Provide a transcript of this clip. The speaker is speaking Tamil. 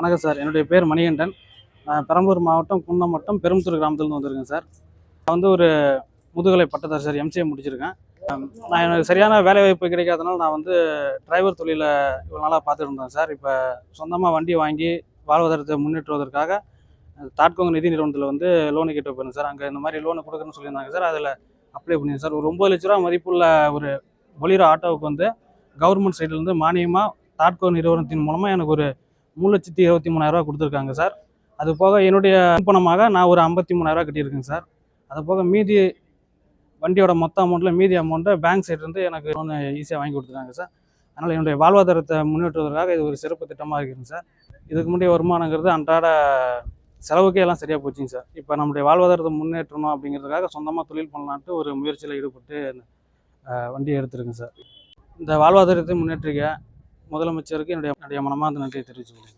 வணக்கம் சார். என்னுடைய பேர் மணிகண்டன். நான் பெரம்பலூர் மாவட்டம் குன்னம் வட்டம் பெரும்புத்தூர் கிராமத்துலேருந்து வந்திருக்கேன் சார். நான் வந்து ஒரு முதுகலை பட்டதாரி சார் எம்சிஏ முடிச்சிருக்கேன். நான் எனக்கு சரியான வேலை வாய்ப்பு கிடைக்காதனால நான் வந்து டிரைவர் தொழிலை இவ்வளோ நாளாக பார்த்துட்டு இருந்தேன் சார். இப்போ சொந்தமாக வண்டி வாங்கி வாழ்வாதாரத்தை முன்னேற்றுவதற்காக தாட்கோங்க நிதி நிறுவனத்தில் வந்து லோனு கேட்டு போயிருந்தேன் சார். அங்கே இந்த மாதிரி லோனு கொடுக்குறேன்னு சொல்லியிருந்தாங்க சார். அதில் அப்ளை பண்ணியிருந்தேன் சார். ஒரு ஒம்பது லட்ச ரூபா மதிப்புள்ள ஒரு பொலிரோ ஆட்டோவுக்கு வந்து கவர்மெண்ட் சைட்லேருந்து மானியமாக தாட்கோ நிறுவனத்தின் மூலமாக எனக்கு ஒரு மூணு லட்சத்தி இருபத்தி மூணாயிரரூவா கொடுத்துருக்காங்க சார். அது போக என்னுடைய பணமாக நான் ஒரு ஐம்பத்தி மூணாயிரரூவா கட்டியிருக்கேங்க சார். அது போக மீதி வண்டியோட மொத்த அமௌண்ட்டில் மீதி அமௌண்ட்டை பேங்க் சைட்லேருந்து எனக்கு லோன் ஈஸியாக வாங்கி கொடுத்துருக்காங்க சார். அதனால் என்னுடைய வாழ்வாதாரத்தை முன்னேற்றுவதற்காக இது ஒரு சிறப்பு திட்டமாக இருக்குங்க சார். இதுக்கு முன்னாடி வருமானங்கிறது அன்றாட செலவுக்கே எல்லாம் சரியாக போச்சுங்க சார். இப்போ நம்முடைய வாழ்வாதாரத்தை முன்னேற்றணும் அப்படிங்கிறதுக்காக சொந்தமாக தொழில் பண்ணலான்ட்டு ஒரு முயற்சியில் ஈடுபட்டு வண்டியை எடுத்துருக்கேன் சார். இந்த வாழ்வாதாரத்தை முன்னேற்றிக்க முதலமைச்சருக்கு என்னுடைய என்னுடைய மனமார்ந்த நன்றியை தெரிவிச்சுக்கிறேன்